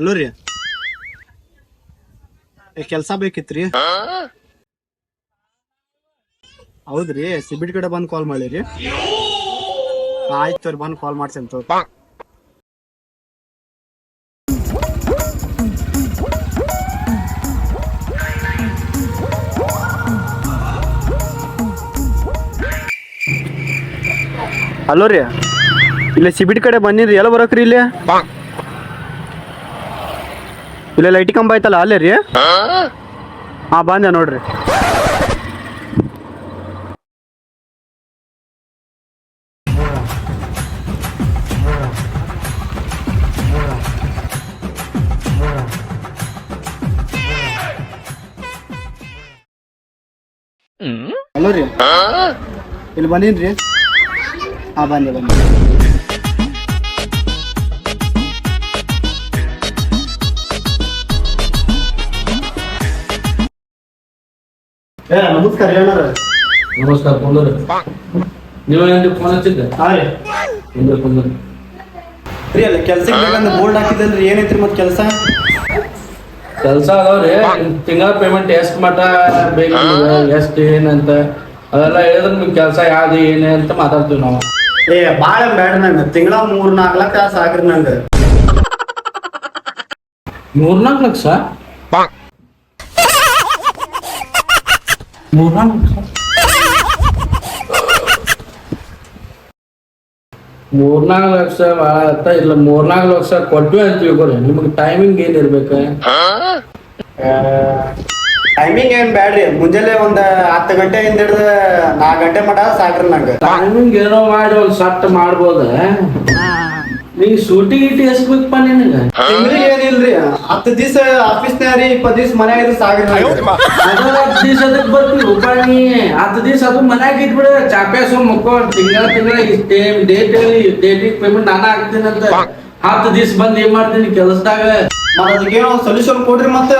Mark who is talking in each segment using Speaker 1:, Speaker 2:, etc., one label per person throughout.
Speaker 1: ಅಲ್ಲೋ ರೀ. ಕೆಲಸ ಬೇಕಿತ್ರಿ? ಹೌದ್ರಿ ಸಿಬಿಟ್ ಕಡೆ ಬಂದು ಕಾಲ್ ಮಾಡಿರಿ ಆಯ್ತು ರೀ ಬಂದು ಕಾಲ್ ಮಾಡ್ಸಿ ಅಂತ ಹಲೋ ರೀ ಇಲ್ಲಿ ಸಿಬಿಟ್ ಕಡೆ ಬನ್ನಿರಿ ಎಲ್ಲ ಬರೋಕ್ರಿ ಇಲ್ಲಿ? ಇಲ್ಲ ಲೈಟ್ ಕಂಬ ಐತಲ್ಲ ಅಲ್ಲೇ ರೀ? ಹಾ? ಬಂದೆ ನೋಡ್ರಿ. ಹಲೋ ರೀ? ಇಲ್ಲಿ ಬಂದೀನ್ರಿ? ಹಾ ಬಂದೆ ಬಂದೆ. ಏ ನಮಸ್ಕಾರ ಹೇಳೋಣ
Speaker 2: ನಮಸ್ಕಾರ ಕುಂದೂರು. ನೀವೇನು ಫೋನ್ ಹಚ್ಚಿದ್ದೆ?
Speaker 1: ಹಾ ರೀ.
Speaker 2: ಕುಂದೂರು ಕುಂದೂರು.
Speaker 1: ರೀ ಅಲ್ಲ ಕೆಲ್ಸಕ್ಕೆ ಬೇಕಂದ್ರೆ ಬೋರ್ಡ್ ಹಾಕಿದ್ರಿ ಏನೈತ್ರಿ ಮತ್ತೆ ಕೆಲಸ?
Speaker 2: ಕೆಲಸ ಅದಾವ್ರಿ ತಿಂಗಳ ಪೇಮೆಂಟ್ ಎಷ್ಟು ಮಟ್ಟ ಬೇಕು ಎಷ್ಟು ಏನಂತ ಅದೆಲ್ಲ ಹೇಳಿದ್ರೆ ನಿಮ್ಗೆ ಕೆಲಸ ಯಾವ್ದು ಏನೇ ಅಂತ ಮಾತಾಡ್ತೀವಿ ನಾವು.
Speaker 1: ಏ ಬಾಳ ಬೇಡ ನಂಗೆ. ತಿಂಗಳ ಮೂರ್ ನಾಲ್ಕು ಲಕ್ಷ ಸಾಕ್ರಿ ನಂಗೆ.
Speaker 2: ಮೂರ್ನಾಲ್ಕು ಲಕ್ಷ? ಮೂರ್ನಾಲ್ಕು ಲಕ್ಷ ಮೂರ್ನಾಲ್ಕು ಲಕ್ಷ ಭಾಳ ಆತ ಇಲ್ಲ ಮೂರ್ನಾಲ್ಕು ಲಕ್ಷ ಕೊಟ್ವಿ ಅಂತ ಕೊಡ್ರಿ ನಿಮಗ್ ಟೈಮಿಂಗ್ ಏನ್ ಇರ್ಬೇಕು?
Speaker 1: ಟೈಮಿಂಗ್ ಏನ್ ಬ್ಯಾಡ್ರಿ? ಮುಂಜಾನೆ ಒಂದ್ ಹತ್ತು ಗಂಟೆ ಹಿಂದಿಡ್ದ ನಾಲ್ಕು ಗಂಟೆ ಮಟ ಸಾಕ್ರಿ ನಂಗೆ.
Speaker 2: ಟೈಮಿಂಗ್ ಏನೋ ಮಾಡಿ ಒಂದ್ ಸಟ್ ಮಾಡ್ಬೋದ? ನೀ ಸೂಟಿ ಗೀಟಿ ಎಸ್ಬೇಕಪ್ಪ ಬೇಕಪ್ಪ ನಿನಗೆ.
Speaker 1: ತಿಂಗ್ಳಿಗೆ ಏನಿಲ್ರಿ? ಹತ್ತು ದಿವಸ ಆಫೀಸ್ನಾಗ ರೀ ಇಪ್ಪತ್ತು ದಿವಸ ಮನ್ಯಾಗ ಇದ್ರೆ ಸಾಕ್ರಿ ನಂಗೆ.
Speaker 2: ಹತ್ತು ದಿವಸ ಅದಕ್ಕೆ ಬರ್ತೀವಿ ರೂಪಾಯಿ ನೀ. ಹತ್ತು ದಿವಸ ಅದು ಮನ್ಯಾಗ ಇಟ್ಬಿಡ ಚಾಪೇಸು ಮುಕ್ಕೋ ತಿಂಗಳ ತಿಂಗಳ ಇಷ್ಟೇ ಡೇಟ್ ಹೇಳಿ ಡೇಟಿಗೆ ಪೇಮೆಂಟ್ ನಾನು ಹಾಕ್ತೀನಿ ಅಂತ. ಹತ್ತು ದಿವಸ ಬಂದ್ ಏನ್ ಮಾಡ್ತೀನಿ ಕೆಲಸದಾಗ
Speaker 1: ಮತ್ತೆ ಅದಕ್ಕೇನೋ ಸೊಲ್ಯೂಷನ್ ಕೊಡ್ರಿ ಮತ್ತೆ.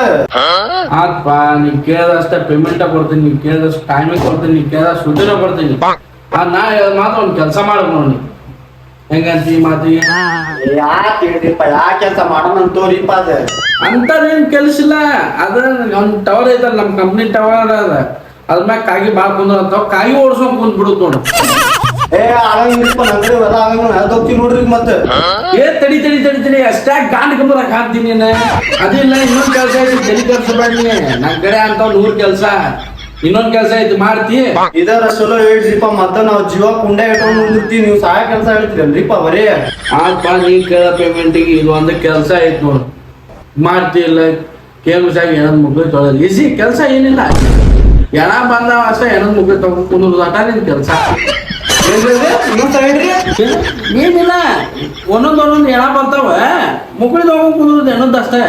Speaker 2: ಆತ್ಪ ನೀ ಕೇಳಿದಷ್ಟ ಪೇಮೆಂಟ್ ಕೊಡ್ತೀನಿ ನೀ ಕೇಳಿದಷ್ಟು ಟೈಮಿಗೆ ಕೊಡ್ತೀನಿ ನೀ ಕೇಳಿದಷ್ಟು ಸುದ್ದಿನ ಕೊಡ್ತೀನಿ. ಅದ್ ನಾ ಹೇಳೋದ್ ಮಾತ್ರ ಒಂದ್ ಕೆಲಸ ಮಾಡ್ಬೇಕು ನೋಡಿ ಹೆಂಗಂತ ಈ ಮಾತಿಗೆ
Speaker 1: ಯಾಕೆ ಹೇಳ್ರಿಪ್ಪ ಯಾಕೆ ಕೆಲಸ ಮಾಡೋಣ ತೋರಿಪ್ಪ ಅದ.
Speaker 2: ಅಂತ ಏನ್ ಕೆಲಸ ಇಲ್ಲ. ಅದ ಒಂದ್ ಟವರ್ ಐತಲ್ಲ ನಮ್ ಕಂಪ್ನಿ ಟವರ್ ಅದ. ಅದ್ರ ಮ್ಯಾಗ ಕಾಗಿ ಬಾಳ್ ಕುಂದ್ರ ಕಾಯಿ ಕಾಗಿ ಓಡ್ಸೋಕ್ ಕುಂದ್ ಬಿಡುತ್ತ ನೋಡು.
Speaker 1: ಏ ಆಗಂಗಿಲ್ಲಪ್ಪ ನೋಡ್ರಿ ಮತ್ತೆ.
Speaker 2: ಏ ತಡಿ ತಡಿ ತಡಿ ತಡಿ. ಅಷ್ಟೇ ಗಾಂಡ್ ಕಂಬರಕ್ ಹಾಕ್ತೀನಿ ನೀನು. ಅದಿಲ್ಲ ಇನ್ನೊಂದ್ ಕೆಲಸ ಐತಿ ತಲೆ ಕೆಲ್ಸಬೇಡ ನೀ ನನ್. ಕಡೆ ಅಂತ ನೂರ್ ಕೆಲಸ. ಇನ್ನೊಂದ್ ಕೆಲಸ ಐತಿ ಮಾಡ್ತಿ.
Speaker 1: ಇದರ ಚಲೋ ಹೇಳ್ರಿಪ್ಪ ಮತ್ತ ನಾವ್ ಜೀವ ಕುಂಡೆ ಇಟ್ಕೊಂಡು ನೀವು ಸಹಾಯ ಕೆಲಸ ಹೇಳ್ತೀರಲ್ರಿಪ್ಪ ಬರೀ.
Speaker 2: ಆತ್ಪ ನೀ ಕೇಳ ಪೇಮೆಂಟಿಗೆ ಇದು ಒಂದು ಕೆಲಸ ಐತಿ ನೋಡು. ಮಾಡ್ತಿ ಇಲ್ಲ. ಕೇಳಿಸಾಗಿ ಏನಂದ್ ಮುಗ್ಳು ತೊಳೆದು ಈಸಿ ಕೆಲಸ ಏನಿಲ್ಲ. ಎಣ ಬಂದಾವ ಅಷ್ಟೇ ಏನಂದ್ ಮುಗ್ಳು ತಗೊಂಡು ಕುಂದ್ರ ನಿನ್ ಕೆಲಸ. ಏನಿಲ್ಲ ಒಂದೊಂದ್ ಒಂದೊಂದ್ ಎಣ ಬರ್ತಾವ ಮುಗುಳಿ ತಗೊಂಡ್ ಕುಂದ್ರದು ಏನೊಂದ್ ಅಷ್ಟೇ.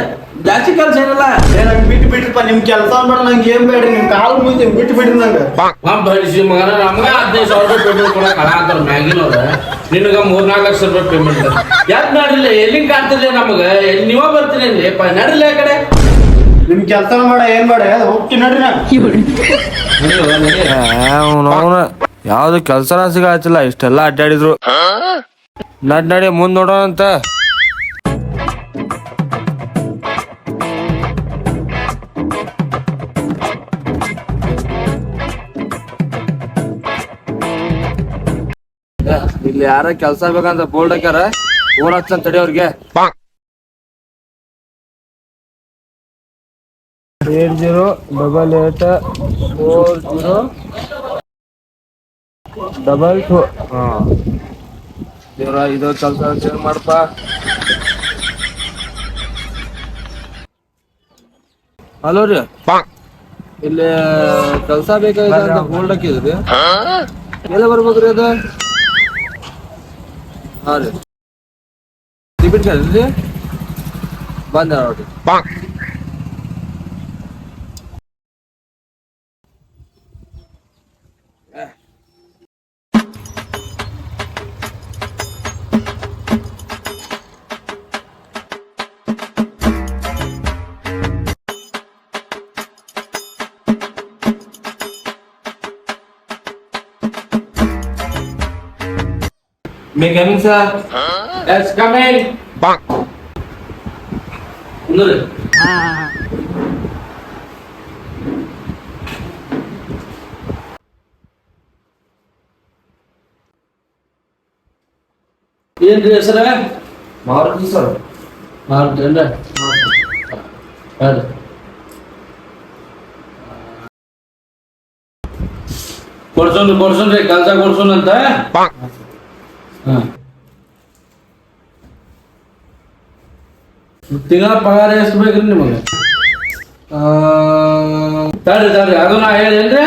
Speaker 2: ಜಾಸ್ತಿ ಕೆಲಸ ಏನಿಲ್ಲ.
Speaker 1: ನಂಗೆ ಬಿಟ್ಟು ಬಿಟ್ರಿಪ್ಪ ನಿಮ್ ಕೆಲಸ ಬೇಡ ನಂಗೆ ಏನ್ ಬೇಡ ನಿಮ್ ಕಾಲ್ ಮುಗಿತೀನಿ ಬಿಟ್ಟು ಬಿಡ್ರಿ ನಂಗೆ.
Speaker 2: ಬಡಿಸಿ ಮಗನ ನಮ್ಗ ಹದಿನೈದು ಸಾವಿರ ರೂಪಾಯಿ ಪೇಮೆಂಟ್ ಕೊಡಕ್ ಹಣ ಅಂತಾರ ಮ್ಯಾಗಿನವ್ರ. ನಿನಗ ಮೂರ್ನಾಲ್ಕು ಲಕ್ಷ ರೂಪಾಯಿ ಪೇಮೆಂಟ್ ಯಾಕೆ ನಡಿಲ್ಲ ಎಲ್ಲಿಂಗ್ ಕಾಣ್ತಿಲ್ಲ ನಮಗ? ಎಲ್ಲಿ ನೀವ ಬರ್ತೀನಿ ಅಪ್ಪ ನಡಿಲ್ಲ ಆ ಕಡೆ.
Speaker 1: ನಿಮ್ ಕೆಲಸ ಮಾಡ ಏನ್ ಮಾಡ ಹೋಗ್ತೀನಿ ನೋಡ್ರಿ ನಾ.
Speaker 3: ಅವನ ಯಾವ್ದು ಕೆಲ್ಸನ ಸಿಗಾತಿಲ್ಲ ಇಷ್ಟೆಲ್ಲ ಅಡ್ಡಾಡಿದ್ರು. ನಡ್ ನಡಿ ಮುಂದ್ ನೋಡೋಣ ಅಂತ ಇಲ್ಲಿ ಯಾರ ಕೆಲ್ಸ ಬೇಕಂತ ಬೋಲ್ಡ್ ಹಾಕ್ಯಾರ. ಫೋನ್ ಹಚ್ಚಂತ ತಡಿ ಅವ್ರಿಗೆ. Eight zero double eight four zero. Double two ಹಾ. ದೇವ್ರ ಇದು ಕೆಲಸ ಚೇಂಜ್ ಮಾಡಪ್ಪ ಹಲೋ ರೀ. ಇಲ್ಲಿ ಕೆಲಸ ಬೇಕಾಗಿದೆ ಅಂತ ಹೋಲ್ಡ್ ಹಾಕಿದ್ರಿ. ಎಲ್ಲ ಬರ್ಬೋದ್ರಿ ಅದ? ಹಾ ರೀ. ರಿಪೀಟ್ ಬಂದ ಬಂದೆ ನೋಡ್ರಿ.
Speaker 2: May coming, sir? Yes, come in. Bang. Nur.
Speaker 3: ఏంటి సరే
Speaker 2: మారుతి సార్ మారుతి అండి కూర్చోండి కూర్చోండి కలిసా కూర్చోండి ತಿಂಗಳ ಪಗಾರ ಎಷ್ಟು ಬೇಕ್ರಿ ನಿಮಗೆ? ತಡ್ರಿ ತಡ್ರಿ. ಅದು ನಾ ಹೇಳೇನ್ರಿ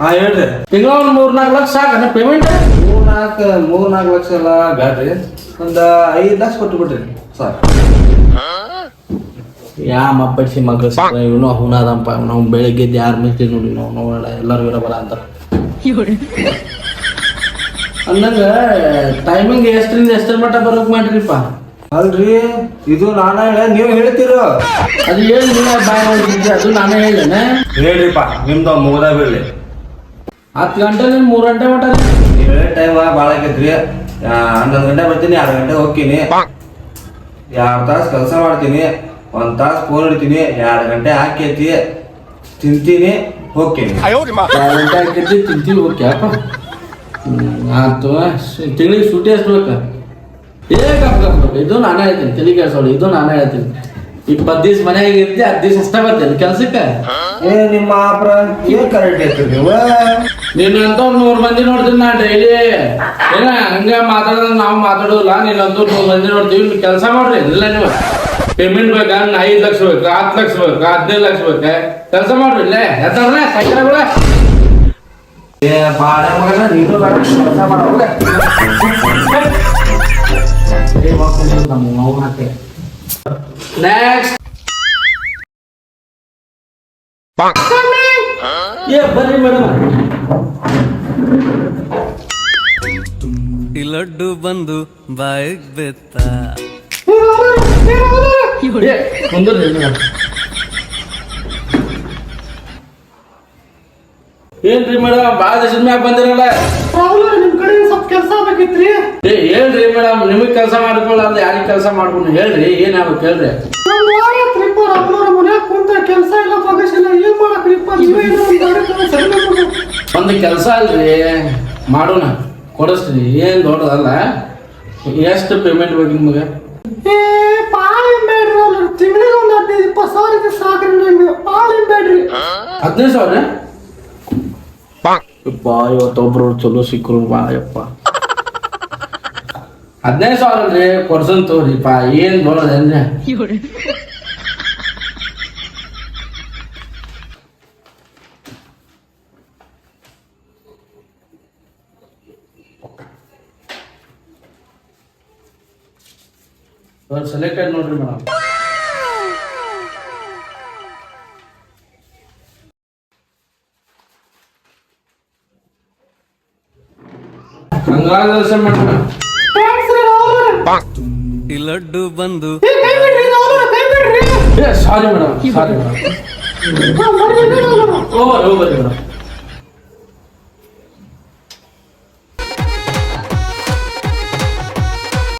Speaker 3: ಹಾ ಹೇಳ್ರಿ.
Speaker 2: ತಿಂಗಳ ಒಂದು ಮೂರ್ ನಾಲ್ಕು ಲಕ್ಷ ಸಾಕನ ಪೇಮೆಂಟ್
Speaker 3: ಮೂರ್ ನಾಲ್ಕು ಮೂರ್ ನಾಲ್ಕು ಲಕ್ಷ ಎಲ್ಲ ಬ್ಯಾಡ್ರಿ. ಒಂದ್ ಐದು ಲಕ್ಷ ಕೊಟ್ಟು ಬಿಡ್ರಿ ಸರ್
Speaker 2: ಯಾ ಮಪ್ಪಡಿಸಿ ಮಗ ಇವನು ಹುನಾದಪ್ಪ ನಾವು ಬೆಳಿಗ್ಗೆ ಎದ್ದು ಯಾರು ಮಿಸ್ತಿ ನೋಡಿ ನಾವು ನೋಡೋಣ. ಎಲ್ಲರೂ ಇರೋ ಬರ ಅಂತ ಅಂದಂಗ ಟೈಮಿಂಗ್ ಎಷ್ಟರಿಂದ ಎಷ್ಟರ ಮಟ್ಟ ಬರೋಕ್ ಮಾಡ್ರಿಪ್ಪ?
Speaker 3: ಅಲ್ರಿ ಇದು ನಾನ ಹೇಳ ನೀವ್ ಹೇಳ್ತೀರೋ?
Speaker 2: ಅದು ಏನು ನೀವೇ ಬಾಯ್ ನೋಡಿದ್ರಿ ಅದು ನಾನೇ ಹೇಳೇನೆ
Speaker 3: ಹೇಳ್ರಿಪ್ಪ ನಿಮ್ದು ಮುಗ್ದ ಬೀಳಿ
Speaker 2: ಹತ್ತು ಗಂಟೆ ಮೂರು ಗಂಟೆ ಮಟ್ಟ
Speaker 3: ನೀವು ಹೇಳೋ ಟೈಮ್ ಭಾಳ ಆಗೈತ್ರಿ. ಹನ್ನೊಂದು ಗಂಟೆ ಬರ್ತೀನಿ ಎರಡು ಗಂಟೆ ಹೋಗ್ತೀನಿ. ಎರಡು ತಾಸು ಕೆಲಸ ಮಾಡ್ತೀನಿ ಒಂದ್ ತಾಸು ಫೋನ್ ಇಡ್ತೀನಿ ಎರಡು ಗಂಟೆ ಹಾಕೈತಿ ತಿಂತೀನಿ ಹೋಗ್ತೀನಿ.
Speaker 2: ಎರಡು ಗಂಟೆ ಹಾಕೈತಿ ತಿಂತೀನಿ ಹ್ಮ್, ಆತು ತಿಂಗಳಿಗೆ ಸೂಟಿ ಎಷ್ಟು ಬೇಕು ಏ ಗಪ್ ಇದು ನಾನು ಹೇಳ್ತೀನಿ ತಲೆ ಕೇಳಿಸೋಳು ಇದು ನಾನು ಹೇಳ್ತೀನಿ. ಇಪ್ಪತ್ತು ದಿವಸ ಮನ್ಯಾಗ ಇರ್ತಿ ಹತ್ತು ದಿವಸ ಅಷ್ಟೇ ಬರ್ತೇನೆ ಕೆಲ್ಸಕ್ಕೆ?
Speaker 3: ಏ ನಿಮ್ಮ ಆಪ್ರ ಏನ್ ಕರೆಕ್ಟ್ ಐತ್ರಿ ನೀವು
Speaker 2: ನೀನಂತೂ ನೂರ್ ಮಂದಿ ನೋಡ್ತೀನಿ ನಾ ಡೈಲಿ ಏನ ಹಂಗ ಮಾತಾಡೋದ್ ನಾವು ಮಾತಾಡೋಲ್ಲ ನೀನಂತೂ ನೂರ್ ಮಂದಿ ನೋಡ್ತೀವಿ ಕೆಲಸ ಮಾಡ್ರಿ ಇಲ್ಲ ನೀವು. ಪೇಮೆಂಟ್ ಬೇಕಾ? ಐದ್ ಲಕ್ಷ ಬೇಕು ಹತ್ತು ಲಕ್ಷ ಬೇಕು ಹದಿನೈದು ಲಕ್ಷ ಬೇಕು ಕೆಲಸ ಮಾಡ್ರಿ ಇಲ್ಲೇ ಎತ್ತಾರಲ್ಲ ಸೈಕಲ್ಗಳ
Speaker 3: ಏ ಬಾಡ ಮಗನ ನೀನು ಬೇಡ ಕೆಲಸ ಮಾಡೋಲ್ಲ
Speaker 2: ನೆಕ್ಸ್ಟ್ ಏ ಬರ್ರಿ ಮೇಡಮ್
Speaker 4: ಈ ಲಡ್ಡು ಬಂದು ಬಾಯಿಗೆ ಬೆತ್ತ
Speaker 2: ಏ ಕುಂದ್ರಿ ಮೇಡಮ್ ಏನ್ರಿ ಮೇಡಮ್? ಭಾಳ ದಿವಸದ ಮ್ಯಾಗ ಬಂದಿರಲ್ಲ.
Speaker 1: ನಿಮ್ ಕಡೆ ಸ್ವಲ್ಪ ಕೆಲಸ ಬೇಕಿತ್ರಿ
Speaker 2: ಏ ಹೇಳ್ರಿ ಮೇಡಮ್ ನಿಮಗ್ ಕೆಲಸ ಮಾಡ್ಕೊಳ್ಳ ಅಂದ್ರೆ ಯಾರಿಗೆ ಕೆಲಸ ಮಾಡ್ಕೊಂಡು ಹೇಳ್ರಿ ಏನಾಗ್ಬೇಕು ಹೇಳ್ರಿ.
Speaker 1: ಒಂದ್ ವಾರ ಆತ್ರಿಪ್ಪ ರಾಮನವ್ರ ಮನ್ಯಾಗ ಕುಂತ ಕೆಲಸ ಇಲ್ಲ ಬಗಸಿಲ್ಲ ಏನ್ ಮಾಡಕ್ರಿಪ್ಪ ನೀವೇ ಏನೋ ಒಂದ್ ಗಾಡಿ ತಗೊಂಡ್ ಸರಿ ಮಾಡ್ಬೇಕು.
Speaker 2: ಒಂದು ಕೆಲಸ ಅಲ್ರಿ ಮಾಡೋಣ ಕೊಡಿಸ್ತೀನಿ ಏನ್ ದೊಡ್ಡದಲ್ಲ. ಎಷ್ಟು ಪೇಮೆಂಟ್ ಬೇಕು ನಿಮಗೆ?
Speaker 1: ಏ ಪಾಳ ಏನ್ ಬೇಡ್ರಿ ಅವ್ರು ತಿಂಗಳಿಗೆ ಒಂದ್ ಹದಿನೈದು ಇಪ್ಪತ್ತು ಸಾವಿರ ಇದ್ರೆ ಸಾಕ್ರಿ ನಂಗೆ ಪಾಳ ಏನ್ ಬೇಡ್ರಿ
Speaker 2: ಹದಿನೈದು ಸಾವಿರ? ಯಪ್ಪ ಇವತ್ತೊಬ್ರು ಚಲೋ ಸಿಕ್ಕರು ಬಾ ಯಪ್ಪ ಹದಿನೈದು ಸಾವಿರ ಅಲ್ರಿ ಕೊಡ್ಸನ್ ತಗೋರಿಪ್ಪ ಏನ್ ದೊಡ್ಡದೇನ್ರಿ ಸೆಲೆಕ್ಟೆಡ್ ನೋಡ್ರಿ ಮೇಡಮ್. ಕಂಗ್ರಾಚುಲೇಷನ್ ಮೇಡಮ್
Speaker 1: ಥ್ಯಾಂಕ್ಸ್ ರೀ ರಾಮನವ್ರೆ.
Speaker 4: ಈ ಲಡ್ಡು ಬಂದು
Speaker 1: ಏ ಕೈ ಬಿಡ್ರಿ ರಾಮನವ್ರೆ, ಕೈ ಬಿಡ್ರಿ
Speaker 2: ಏ ಸಾರಿ ಮೇಡಮ್ ಸಾರಿ ಮೇಡಮ್
Speaker 1: ಹಾ, ಬರ್ರಿ, ಬರ್ರಿ ರಾಮನವ್ರೆ.
Speaker 2: Over over madam